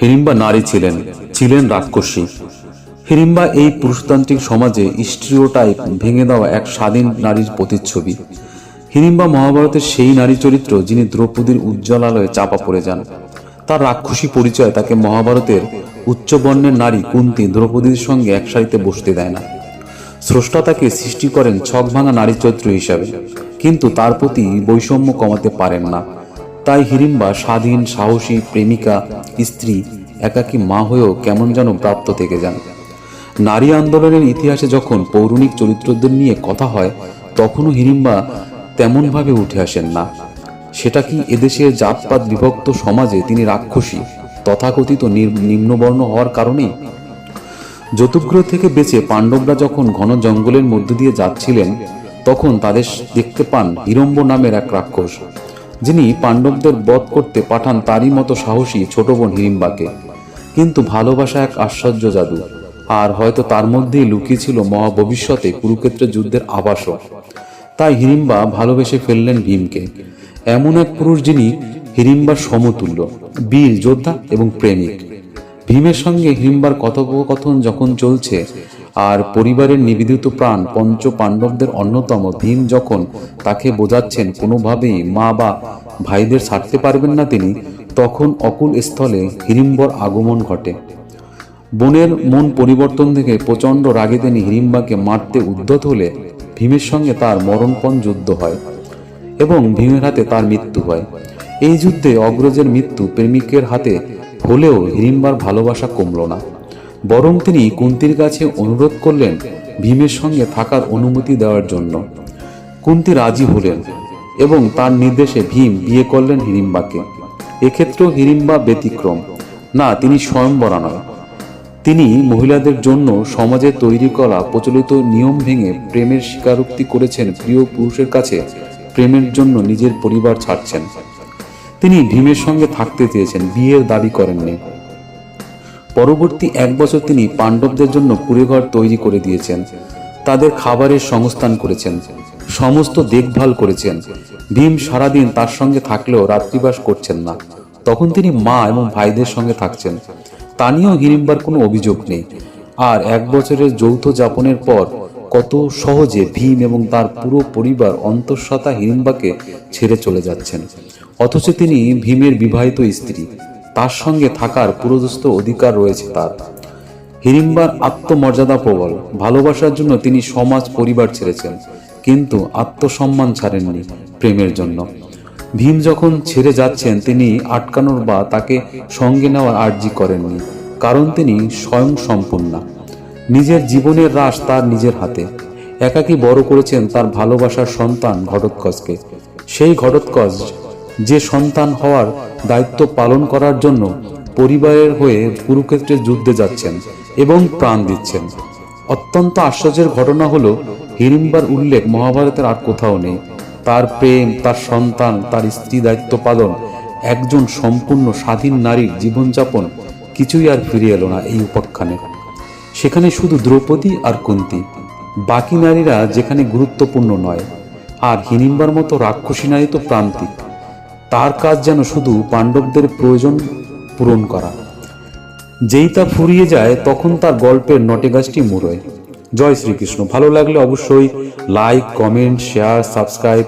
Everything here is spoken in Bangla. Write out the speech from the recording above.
হিড়িম্বা নারী ছিলেন ছিলেন রাক্ষসী। হিড়িম্বা এই পুরুষতান্ত্রিক সমাজে স্ট্রিওটাইপ ভেঙে দেওয়া এক স্বাধীন নারীর প্রতিচ্ছবি। হিরিম্বা মহাভারতের সেই নারী চরিত্র যিনি দ্রৌপদীর উজ্জ্বল আলোয় চাপা পড়ে যান। তার রাক্ষসী পরিচয় তাকে মহাভারতের উচ্চবর্ণের নারী কুন্তি দ্রৌপদীর সঙ্গে এক সারিতে বসতে দেয় না। স্রষ্টা তাকে সৃষ্টি করেন ছক ভাঙা নারী চরিত্র হিসাবে, কিন্তু তার প্রতি বৈষম্য কমাতে পারেন না। তাই হিড়িম্বা স্বাধীন, সাহসী, প্রেমিকা, স্ত্রী, একাকী মা হয়েও কেমন যেন প্রাপ্ত থেকে যান। নারী আন্দোলনের ইতিহাসে যখন পৌরাণিক চরিত্রদের নিয়ে কথা হয়, তখনও হিড়িম্বা তেমনভাবে উঠে আসেন না। সেটা কি এদেশের জাতপাত বিভক্ত সমাজে তিনি রাক্ষসী, তথাকথিত নিম্নবর্ণ হওয়ার কারণেই? যতুগ্রহ থেকে বেঁচে পাণ্ডবরা যখন ঘন জঙ্গলের মধ্য দিয়ে যাচ্ছিলেন, তখন তাদের দেখতে পান হিরম্ব নামের এক রাক্ষস। যিনি পাণ্ডবদের বধ করতে পাঠান তারই মতো সাহসী ছোট বোন হিড়িম্বাকে কিন্তু ভালোবাসা এক আশ্চর্য জাদু। আর হয়তো তার মধ্যেই লুকিয়ে ছিল মহা ভবিষ্যতে কুরুক্ষেত্র যুদ্ধের আবাসও তাই হিড়িম্বা ভালোবেসে ফেললেন ভীমকে। এমন এক পুরুষ যিনি হিড়িম্বার সমতুল্য, বীর, যোদ্ধা এবং প্রেমিক। ভীমের সঙ্গে হিড়িম্বার কথোপকথন যখন চলছে আর পরিবারের নিবেদিত প্রাণ পঞ্চ পাণ্ডবদের অন্যতম ভীম যখন তাকে বোঝাচ্ছেন কোনোভাবেই মা বা ভাইদের ছাড়তে পারবেন না তিনি, তখন অকুল স্থলে হিড়িম্বর আগমন ঘটে। বোনের মন পরিবর্তন দেখে প্রচণ্ড রাগে তিনি হিড়িম্বাকে মারতে উদ্যত হলে ভীমের সঙ্গে তার মরণপণ যুদ্ধ হয় এবং ভীমের হাতে তার মৃত্যু হয়। এই যুদ্ধে অগ্রজের মৃত্যু প্রেমিকের হাতে হলেও হিড়িম্বার ভালোবাসা কমল না। বরং তিনি কুন্তির কাছে অনুরোধ করলেন ভীমের সঙ্গে থাকার অনুমতি দেওয়ার জন্য। কুন্তি রাজি হলেন এবং তার নির্দেশে ভীম বিয়ে করলেন হিড়িম্বাকে এক্ষেত্রেও হিড়িম্বা ব্যতিক্রম। না, তিনি স্বয়ংবরা নয় তিনি মহিলাদের জন্য সমাজে তৈরি করা প্রচলিত নিয়ম ভেঙে প্রেমের স্বীকারোক্তি করেছেন প্রিয় পুরুষের কাছে, প্রেমের জন্য নিজের পরিবার ছাড়ছেন। তিনি ভীমের সঙ্গে থাকতে চেয়েছেন, বিয়ের দাবি করেননি। পরবর্তী এক বছর তিনি পাণ্ডবদের জন্য কুড়েঘর তৈরি করে দিয়েছেন। তাদের খাবারের সংস্থান করেছেন। সমস্ত দেখভাল করেছেন। ভীম সারাদিন তার সঙ্গে থাকলেও রাত্রিবাস করছেন না। তখন তিনি মা এবং ভাইদের সঙ্গে থাকছেন। তা নিয়েও হিড়িম্বার কোনো অভিযোগ নেই। আর এক বছরের যৌথ যাপনের পর কত সহজে ভীম এবং তার পুরো পরিবার অন্তঃসত্ত্বা হিড়িম্বাকে ছেড়ে চলে যাচ্ছেন। অথচ তিনি ভীমের বিবাহিত স্ত্রী। তার সঙ্গে থাকার পুরোদস্ত অধিকার রয়েছে তার। হিড়িম্বার আত্মমর্যাদা প্রবল। ভালোবাসার জন্য তিনি সমাজ পরিবার ছেড়েছেন, কিন্তু আত্মসম্মান ছাড়েননি প্রেমের জন্য। ভীম যখন ছেড়ে যাচ্ছেন, তিনি আটকানোর বা তাকে সঙ্গে নেওয়ার আর্জি করেননি, কারণ তিনি স্বয়ং সম্পূর্ণা। নিজের জীবনের রাস তার নিজের হাতে। একাকী বড় করেছেন তার ভালোবাসার সন্তান ঘটোৎকচকে। সেই ঘটোৎকচ যে সন্তান হওয়ার দায়িত্ব পালন করার জন্য পরিবারের হয়ে কুরুক্ষেত্রের যুদ্ধে যাচ্ছেন এবং প্রাণ দিচ্ছেন। অত্যন্ত আশ্চর্যের ঘটনা হলো, হিড়িম্বার উল্লেখ মহাভারতের আর কোথাও নেই। তার প্রেম, তার সন্তান, তার স্ত্রী দায়িত্ব পালন, একজন সম্পূর্ণ স্বাধীন নারীর জীবনযাপন কিছুই আর ফিরে এলো না এই উপাখ্যানে। সেখানে শুধু দ্রৌপদী আর কুন্তি, বাকি নারীরা যেখানে গুরুত্বপূর্ণ নয়। আর হিড়িম্বার মতো রাক্ষসী নারী তো প্রান্তিক। তার কাজ যেন শুধু পাণ্ডবদের প্রয়োজন পূরণ করা। যেই তা ফুরিয়ে যায়, তখন তার গল্পের নটে গাছটি মুড়োয় জয় শ্রীকৃষ্ণ। ভালো লাগলে অবশ্যই লাইক কমেন্ট শেয়ার সাবস্ক্রাইব